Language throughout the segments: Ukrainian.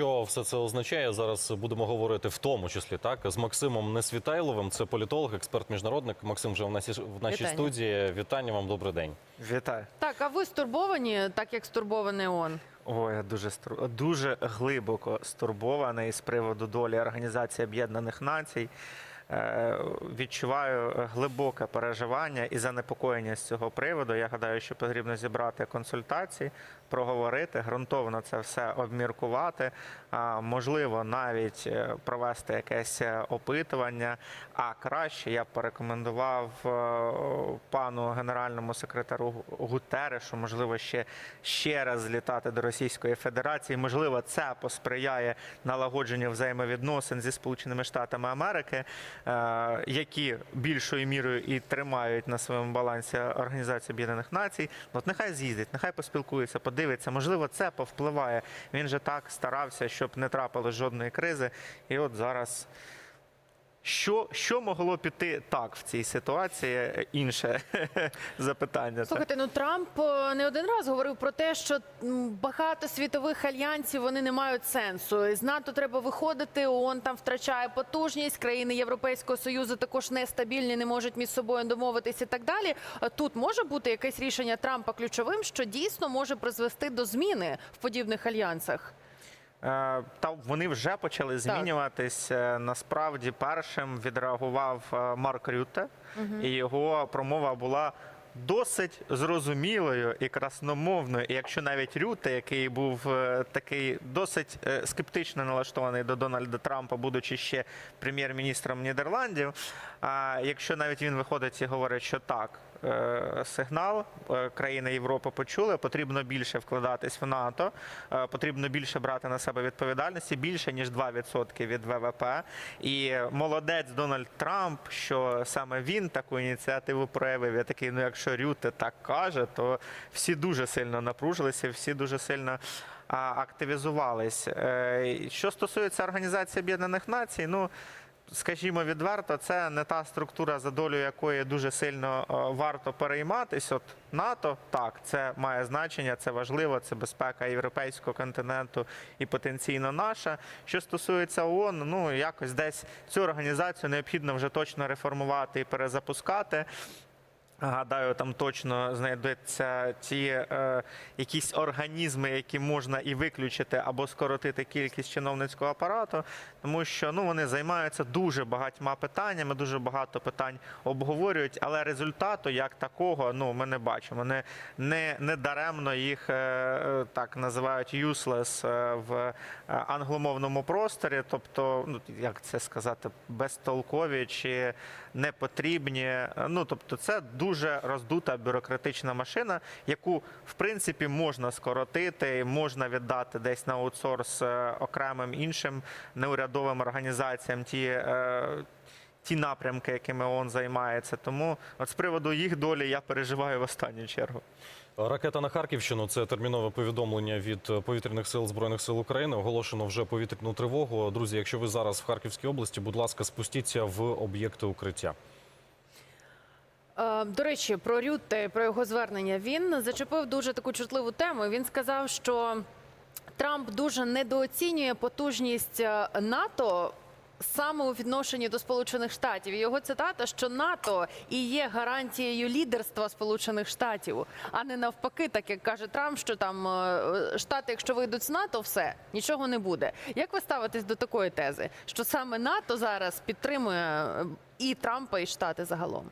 що все це означає? Зараз будемо говорити в тому числі так з Максимом Несвітайловим. Це політолог, експерт, міжнародник. Максим вже в нашій в нашій Вітання. студії. Вітання вам, добрий день. Вітаю. Так, а ви стурбовані, так як стурбований ООН? Ой, я дуже дуже глибоко стурбований з приводу долі Організації Об'єднаних Націй. Е, Відчуваю глибоке переживання і занепокоєння з цього приводу. Я гадаю, що потрібно зібрати консультації, проговорити, ґрунтовно це все обміркувати. Можливо, навіть е, провести якесь е, опитування. А краще я б порекомендував е, пану генеральному секретару Гутерешу, можливо, ще ще раз злітати до Російської Федерації. Можливо, це посприяє налагодженню взаємовідносин зі Сполученими Штатами Америки, які більшою мірою і тримають на своєму балансі Організацію Об'єднаних Націй. От нехай з'їздить, нехай поспілкується, подивиться. Можливо, це повпливає. Він же так старався, щоб не трапилось жодної кризи. І от зараз. Що, що могло піти так в цій ситуації? Інше запитання. Слухайте, ну Трамп е, не один раз говорив про те, що багато світових альянсів вони не мають сенсу. З НАТО треба виходити. ООН там втрачає потужність. Країни Європейського союзу також нестабільні, не можуть між собою домовитися і так далі. Тут може бути якесь рішення Трампа ключовим, що дійсно може призвести до зміни в подібних альянсах. Е, Та вони вже почали змінюватись. Е, Насправді, першим відреагував е, Марк Рютте, і його промова була. Досить зрозумілою і красномовною, і якщо навіть Рюте, який був такий досить скептично налаштований до Дональда Трампа, будучи ще прем'єр-міністром Нідерландів, а якщо навіть він виходить і говорить, що так, сигнал е, країни Європи почули, потрібно більше вкладатись в НАТО, е, потрібно більше брати на себе відповідальності, більше ніж 2% від ВВП. І молодець Дональд Трамп, що саме він таку ініціативу проявив. Я такий, ну якщо Рюте так каже, то всі дуже сильно напружилися, всі дуже сильно. Активізувались. Е, Що стосується Організації Об'єднаних Націй, ну скажімо відверто, це не та структура, за долю якої дуже сильно е, варто перейматись. От НАТО так, це має значення, це важливо, це безпека європейського континенту і потенційно наша. Що стосується ООН, ну якось десь цю організацію необхідно вже точно реформувати і перезапускати. Гадаю, там точно знайдуться ті е, якісь організми, які можна і виключити або скоротити кількість чиновницького апарату, тому що ну вони займаються дуже багатьма питаннями, дуже багато питань обговорюють, але результату як такого ну ми не бачимо. Не, не, не даремно їх е, е, так називають useless е, в англомовному просторі, тобто, ну як це сказати, безтолкові чи непотрібні. Ну тобто, це дуже роздута бюрократична машина, яку в принципі можна скоротити, можна віддати десь на аутсорс окремим іншим неурядовим організаціям. Ті е, ті напрямки, якими ООН займається. Тому от з приводу їх долі я переживаю в останню чергу. Ракета на Харківщину це термінове повідомлення від повітряних сил збройних сил України. Оголошено вже повітряну тривогу. Друзі, якщо ви зараз в Харківській області, будь ласка, спустіться в об'єкти укриття. Е, До речі, про Рютте, про його звернення. Він зачепив дуже таку чутливу тему. Він сказав, що Трамп дуже недооцінює потужність е, НАТО. Саме у відношенні до Сполучених Штатів його цитата, що НАТО і є гарантією лідерства Сполучених Штатів, а не навпаки, так як каже Трамп, що там е, Штати, якщо вийдуть з НАТО, все нічого не буде. Як ви ставитесь до такої тези, що саме НАТО зараз підтримує е, і Трампа, і Штати загалом?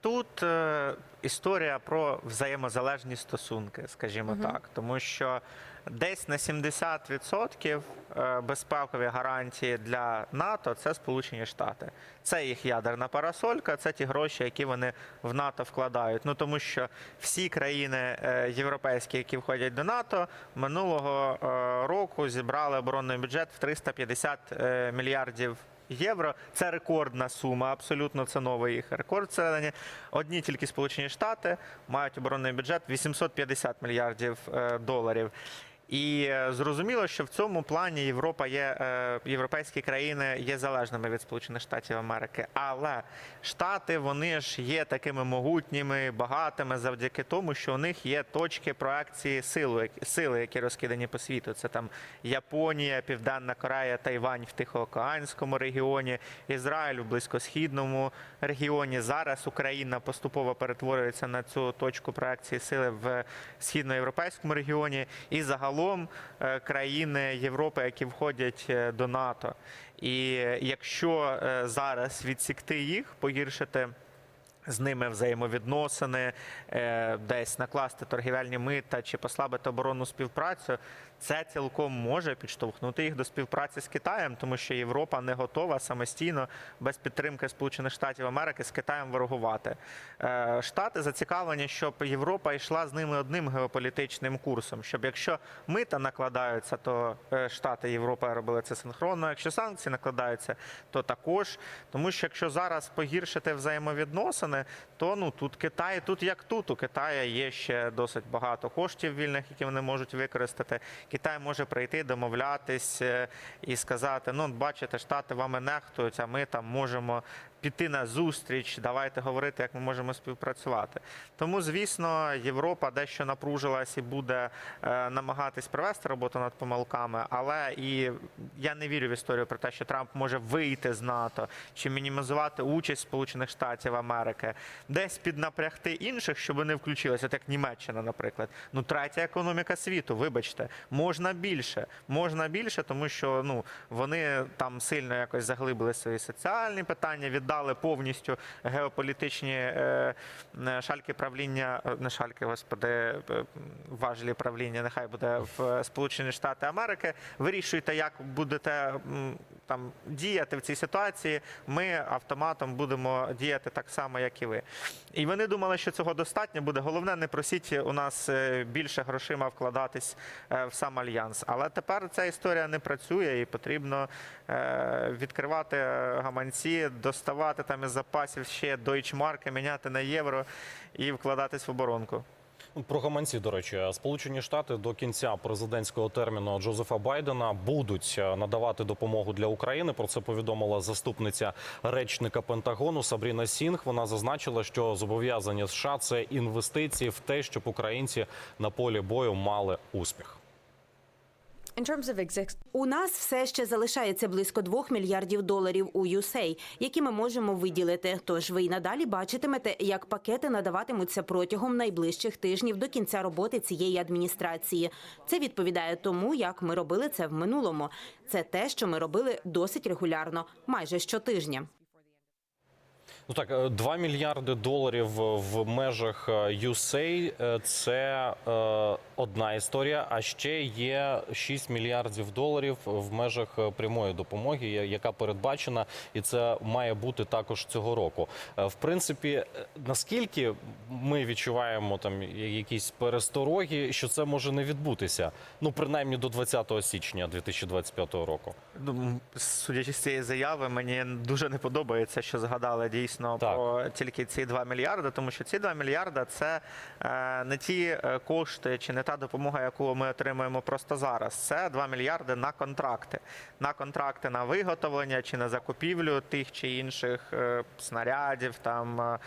Тут е, історія про взаємозалежні стосунки, скажімо так, тому що десь на 70% е, безпекові гарантії для НАТО це Сполучені Штати. Це їх ядерна парасолька, це ті гроші, які вони в НАТО вкладають. Ну тому що всі країни е, європейські, які входять до НАТО, минулого е, року зібрали оборонний бюджет в 350 е, мільярдів євро. Це рекордна сума, абсолютно це новий їх рекорд всередині. Одні тільки Сполучені Штати мають оборонний бюджет 850 мільярдів е, доларів. І е, зрозуміло, що в цьому плані Європа є е, європейські країни є залежними від Сполучених Штатів Америки. Але Штати вони ж є такими могутніми, багатими завдяки тому, що у них є точки проекції сили, сили, які розкидані по світу. Це там Японія, Південна Корея, Тайвань в Тихоокеанському регіоні, Ізраїль в близькосхідному регіоні. Зараз Україна поступово перетворюється на цю точку проекції сили в східноєвропейському регіоні і загалом е, країни Європи, які входять е, до НАТО. І якщо е, зараз відсікти їх, погіршити з ними взаємовідносини, десь накласти торгівельні мита чи послабити оборонну співпрацю, це цілком може підштовхнути їх до співпраці з Китаєм, тому що Європа не готова самостійно без підтримки Сполучених Штатів Америки з Китаєм ворогувати. Е, Штати зацікавлені, щоб Європа йшла з ними одним геополітичним курсом. Щоб якщо мита накладаються, то е, Штати Європа робили це синхронно. Якщо санкції накладаються, то також. Тому що якщо зараз погіршити взаємовідносини, то ну тут Китай, тут як тут. У Китаю є ще досить багато коштів вільних, які вони можуть використати. Китай може прийти, домовлятись е, і сказати: ну, бачите, штати вами нехтують, а ми там можемо піти на зустріч. Давайте говорити, як ми можемо співпрацювати. Тому, звісно, Європа дещо напружилась і буде е, намагатись провести роботу над помилками. Але і я не вірю в історію про те, що Трамп може вийти з НАТО чи мінімізувати участь Сполучених Штатів Америки, десь піднапрягти інших, щоб вони включилися, от як Німеччина, наприклад. Ну, третя економіка світу, вибачте, можна більше, можна більше, тому що ну вони там сильно якось заглибили свої соціальні питання, віддали повністю геополітичні е, е, шальки правління, е, не шальки, господи, важлі правління, нехай буде в Сполучені Штати Америки. Вирішуйте, як будете там діяти в цій ситуації. Ми автоматом будемо діяти так само, як і ви. І вони думали, що цього достатньо буде. Головне, не просіть у нас е, більше грошима вкладатись е, в сам альянс. Але тепер ця історія не працює і потрібно е, відкривати гаманці, доставати там із запасів ще дойчмарки, міняти на євро і вкладатись в оборонку. Про гаманці, до речі, Сполучені Штати до кінця президентського терміну Джозефа Байдена будуть е, надавати допомогу для України. Про це повідомила заступниця речника Пентагону Сабріна Сінг. Вона зазначила, що зобов'язання США це інвестиції в те, щоб українці на полі бою мали успіх. У нас все ще залишається близько 2 мільярдів доларів у USAID, які ми можемо виділити. Тож ви й надалі бачитимете, як пакети надаватимуться протягом найближчих тижнів до кінця роботи цієї адміністрації. Це відповідає тому, як ми робили це в минулому. Це те, що ми робили досить регулярно, майже щотижня. Ну так, е, 2 мільярди доларів в межах е, USAID – це е, одна історія. А ще є 6 мільярдів доларів в межах е, прямої допомоги, яка передбачена, і це має бути також цього року. Е, В принципі, е, наскільки ми відчуваємо там якісь перестороги, що це може не відбутися, ну принаймні до 20 січня 2025 року. Ну, Судячи з цієї заяви, мені дуже не подобається, що згадали дійсно Так. про тільки ці 2 мільярди, тому що ці 2 мільярди це е, не ті е, кошти чи не та допомога, яку ми отримуємо просто зараз. Це 2 мільярди на контракти. На контракти на виготовлення чи на закупівлю тих чи інших е, снарядів, там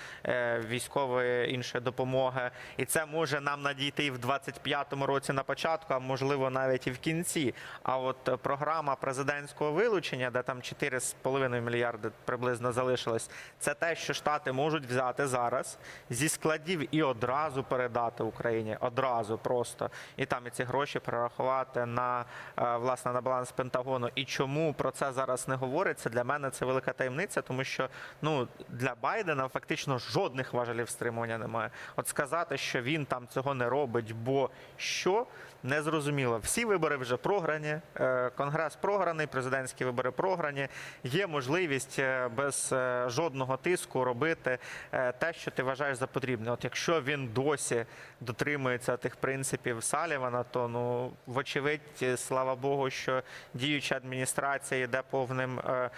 військової іншої допомоги. І це може нам надійти і в 25-му році на початку, а можливо навіть і в кінці. А от програма президентського вилучення, де там 4,5 мільярди приблизно залишилось, це те, що штати можуть взяти зараз зі складів і одразу передати Україні. Одразу просто і там і ці гроші перерахувати на е, власне на баланс Пентагону. І чому про це зараз не говориться? Для мене це велика таємниця, тому що ну для Байдена фактично жодних важелів стримування немає. От сказати, що він там цього не робить, бо що незрозуміло. Всі вибори вже програні, е, конгрес програний, президентські вибори програні. Є можливість е, без жодного тиску тиску робити е, те, що ти вважаєш за потрібне. От якщо він досі дотримується тих принципів Салівана, то ну вочевидь, слава Богу, що діюча адміністрація йде повним, е,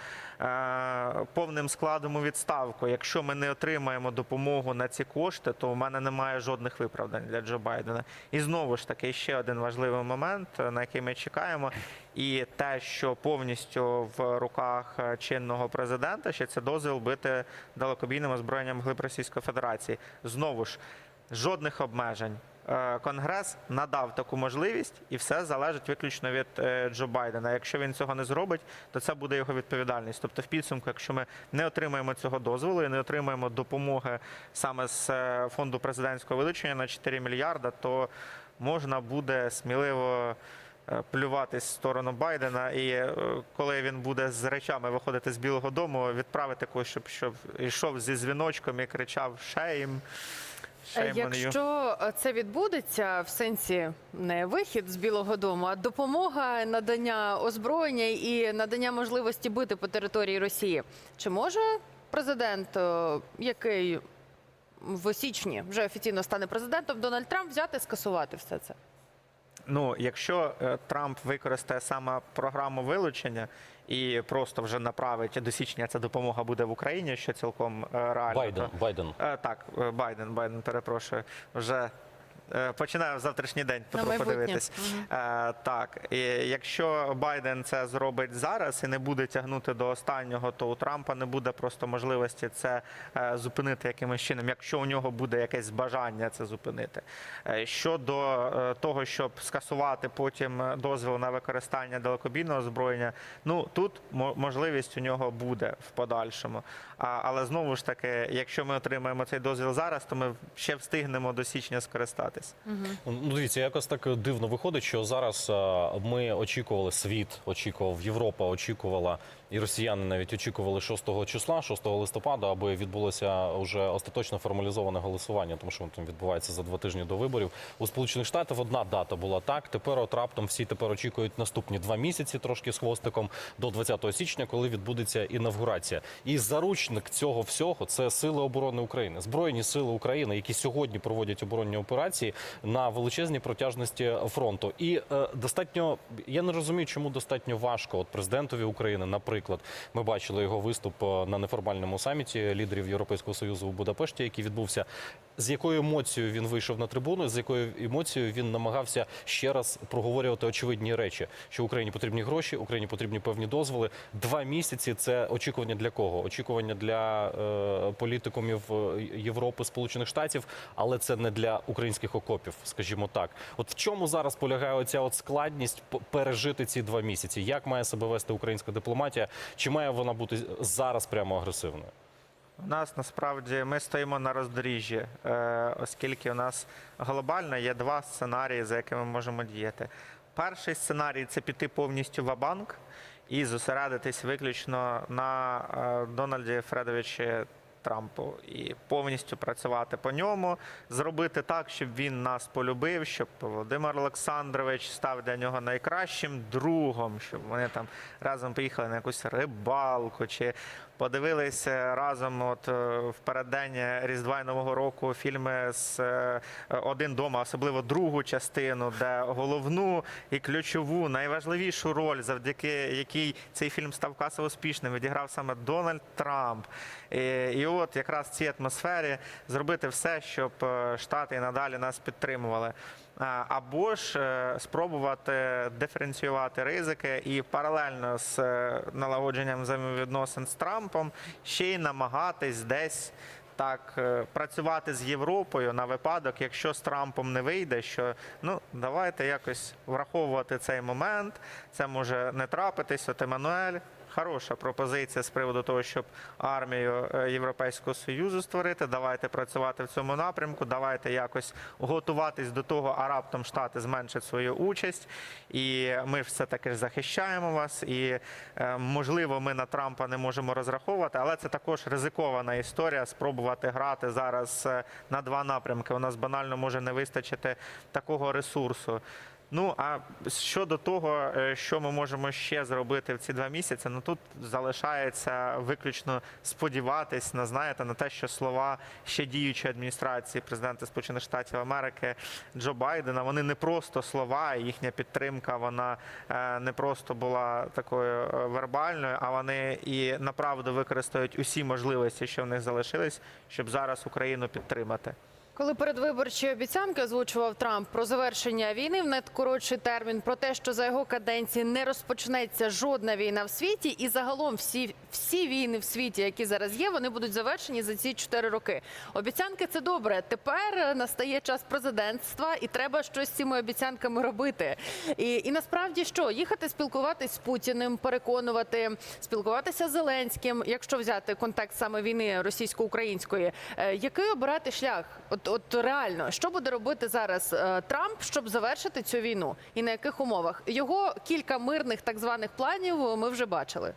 повним складом у відставку. Якщо ми не отримаємо допомогу на ці кошти, то у мене немає жодних виправдань для Джо Байдена. І знову ж таки ще один важливий момент, е, на який ми чекаємо. І те, що повністю в руках е, чинного президента, ще це дозвіл бити далекобійним озброєнням глиб Російської Федерації. Знову ж жодних обмежень. Е, Конгрес надав таку можливість, і все залежить виключно від е, Джо Байдена. Якщо він цього не зробить, то це буде його відповідальність. Тобто, в підсумку, якщо ми не отримаємо цього дозволу і не отримаємо допомоги саме з е, фонду президентського вилучення на 4 мільярда, то можна буде сміливо. Плюватись в сторону Байдена, і коли він буде з речами виходити з Білого Дому, відправити когось, щоб, щоб йшов зі дзвіночком і кричав Е, «Shame. Якщо е, це відбудеться в сенсі не вихід з Білого Дому, а допомога надання озброєння і надання можливості бити по території Росії, чи може президент, е, який в січні вже офіційно стане президентом, Дональд Трамп взяти скасувати все це? Ну, якщо е, Трамп використає саме програму вилучення і просто вже направить до січня ця допомога буде в Україні, що цілком е, реально. Байден, Байден. Е, Так, е, Байден, Байден, перепрошую. Вже починаю завтрашній день подивитись. Е, Так, і якщо Байден це зробить зараз і не буде тягнути до останнього, то у Трампа не буде просто можливості це е, зупинити якимось чином, якщо у нього буде якесь бажання це зупинити. Е, Щодо е, того, щоб скасувати потім дозвіл на використання далекобійного озброєння, ну тут мо- можливість у нього буде в подальшому. Але знову ж таки, якщо ми отримаємо цей дозвіл зараз, то ми ще встигнемо до січня скористатись. Ну, дивіться, якось так дивно виходить, що зараз ми очікували світ, очікував Європа, очікувала і росіяни навіть очікували 6 числа, 6 листопада, аби відбулося вже остаточно формалізоване голосування, тому що воно там відбувається за два тижні до виборів. У Сполучених Штатах одна дата була так. Тепер от раптом всі тепер очікують наступні два місяці, трошки з хвостиком до 20 січня, коли відбудеться інавгурація. І заручник цього всього це сили оборони України, збройні сили України, які сьогодні проводять оборонні операції на величезній протяжності фронту. І е, достатньо я не розумію, чому достатньо важко. От президентові України, наприклад, ми бачили його виступ е, на неформальному саміті лідерів Європейського союзу у Будапешті, який відбувся. З якою емоцією він вийшов на трибуну, з якою емоцією він намагався ще раз проговорювати очевидні речі, що Україні потрібні гроші, Україні потрібні певні дозволи. Два місяці це очікування для кого? Очікування для е, політикумів е, Європи, Сполучених Штатів, але це не для українських окопів, скажімо так. От в чому зараз полягає оця от складність пережити ці два місяці? Як має себе вести українська дипломатія? Чи має вона бути зараз прямо агресивною? У нас насправді ми стоїмо на роздоріжжі, е, оскільки у нас глобально є два сценарії, за якими ми можемо діяти. Перший сценарій це піти повністю в банк і зосередитись виключно на е, Дональді Фредовичі Трампу і повністю працювати по ньому, зробити так, щоб він нас полюбив, щоб Володимир Олександрович став для нього найкращим другом, щоб вони там разом поїхали на якусь рибалку чи подивилися разом от е, в переддень Різдва Нового року фільми з е, один дома, особливо другу частину, де головну і ключову, найважливішу роль, завдяки якій цей фільм став касово успішним, відіграв саме Дональд Трамп. І, і от якраз в цій атмосфері зробити все, щоб е, Штати і надалі нас підтримували. Або ж е, спробувати диференціювати ризики і паралельно з е, налагодженням взаємовідносин з Трампом ще й намагатись десь так е, працювати з Європою на випадок, якщо з Трампом не вийде, що ну давайте якось враховувати цей момент. Це може не трапитись. От Еммануель. Хороша пропозиція з приводу того, щоб армію е, Європейського союзу створити. Давайте працювати в цьому напрямку. Давайте якось готуватись до того, а раптом штати зменшать свою участь. І ми все таки захищаємо вас. І е, можливо, ми на Трампа не можемо розраховувати, але це також ризикована історія. Спробувати грати зараз е, на два напрямки. У нас банально може не вистачити такого ресурсу. Ну а щодо того, е, що ми можемо ще зробити в ці два місяці, ну тут залишається виключно сподіватись на знаєте на те, що слова ще діючої адміністрації президента Сполучених Штатів Америки Джо Байдена вони не просто слова, їхня підтримка вона е, не просто була такою е, вербальною, а вони і направду використають усі можливості, що в них залишились, щоб зараз Україну підтримати. Коли передвиборчі обіцянки озвучував Трамп про завершення війни в найкоротший термін, про те, що за його каденції не розпочнеться жодна війна в світі, і загалом всі, всі війни в світі, які зараз є, вони будуть завершені за ці чотири роки. Обіцянки це добре. Тепер настає час президентства, і треба щось з цими обіцянками робити. І, і насправді що їхати спілкуватись з Путіним, переконувати, спілкуватися з Зеленським, якщо взяти контекст саме війни російсько-української, Е, який обирати шлях? От, от реально, що буде робити зараз е, Трамп, щоб завершити цю війну, і на яких умовах його кілька мирних так званих планів ми вже бачили.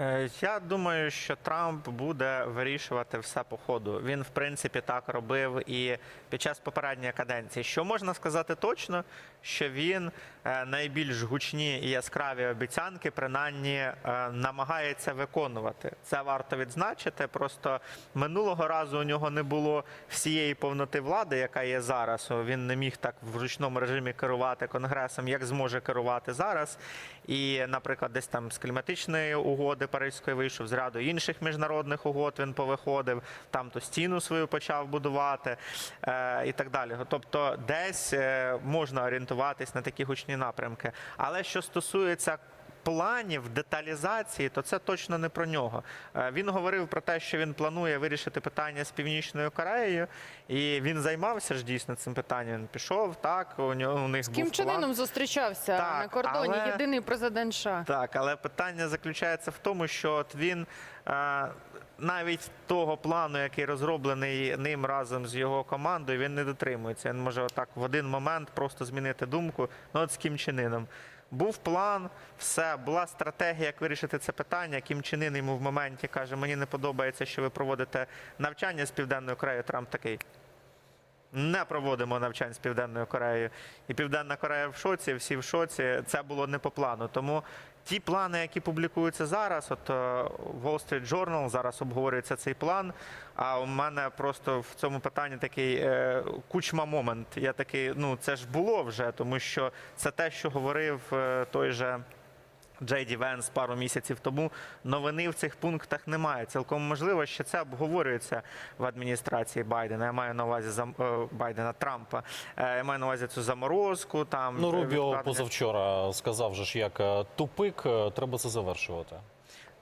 Е, Я думаю, що Трамп буде вирішувати все по ходу. Він, в принципі, так робив і під час попередньої каденції. Що можна сказати точно, що він е, найбільш гучні і яскраві обіцянки, принаймні, е, намагається виконувати. Це варто відзначити. Просто минулого разу у нього не було всієї повноти влади, яка є зараз. Він не міг так в ручному режимі керувати конгресом, як зможе керувати зараз. І, наприклад, десь там з кліматичної угоди Паризької вийшов, з ряду інших міжнародних угод він повиходив, там то стіну свою почав будувати е, і так далі. Тобто, десь е, можна орієнтуватись на такі гучні напрямки. Але що стосується планів деталізації, то це точно не про нього. Е, Він говорив про те, що він планує вирішити питання з північною Кореєю, і він займався ж дійсно цим питанням. Він пішов так. У нього у них З Ким був Чен зустрічався Так, на кордоні. але- Єдиний президент США. Так, але питання заключається в тому, що от він е, навіть того плану, який розроблений ним разом з його командою, він не дотримується. Він може отак в один момент просто змінити думку. Ну от з Кім Чен Іном. Був план, все, була стратегія, як вирішити це питання. Кім Чен Ін йому в моменті каже: мені не подобається, що ви проводите навчання з Південною Кореєю. Трамп такий. Не проводимо навчань з Південною Кореєю. І Південна Корея в шоці, всі в шоці. Це було не по плану. Тому ті плани, які публікуються зараз, от е, Wall Street Journal зараз обговорюється цей план. А у мене просто в цьому питанні такий е, кучма момент. Я такий, ну це ж було вже, тому що це те, що говорив е, той же. Джей Ді Венс пару місяців тому новини в цих пунктах немає. Цілком можливо, що це обговорюється в адміністрації Байдена. Я маю на увазі зам... е, Байдена Трампа. Е, Я маю на увазі цю заморозку. Там Ну, е, Рубіо відкладення. позавчора сказав же ж, як тупик, треба це завершувати.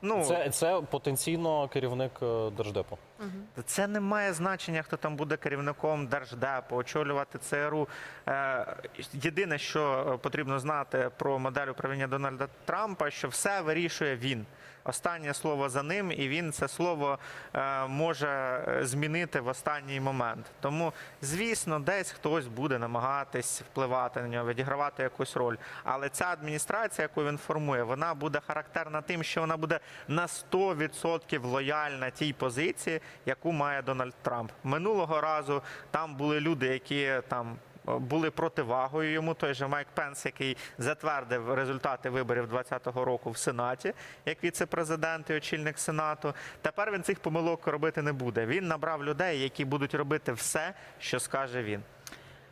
Ну, Це, це потенційно керівник е, держдепу. Це не має значення, хто там буде керівником держдепу, очолювати ЦРУ. Е, Єдине, що е, потрібно знати про модель управління Дональда Трампа, що все вирішує він. Останнє слово за ним, і він це слово е, може е, змінити в останній момент. Тому, звісно, десь хтось буде намагатись впливати на нього, відігравати якусь роль. Але ця адміністрація, яку він формує, вона буде характерна тим, що вона буде на 100% лояльна тій позиції, яку має Дональд Трамп. Минулого разу там були люди, які там. Були противагою йому той же Майк Пенс, який затвердив результати виборів 2020 року в Сенаті, як віце-президент і очільник Сенату. Тепер він цих помилок робити не буде. Він набрав людей, які будуть робити все, що скаже він.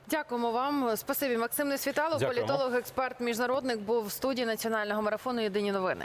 Дякуємо вам. Спасибі, Максим Несвітало, політолог, експерт, міжнародник, був в студії національного марафону Єдині новини.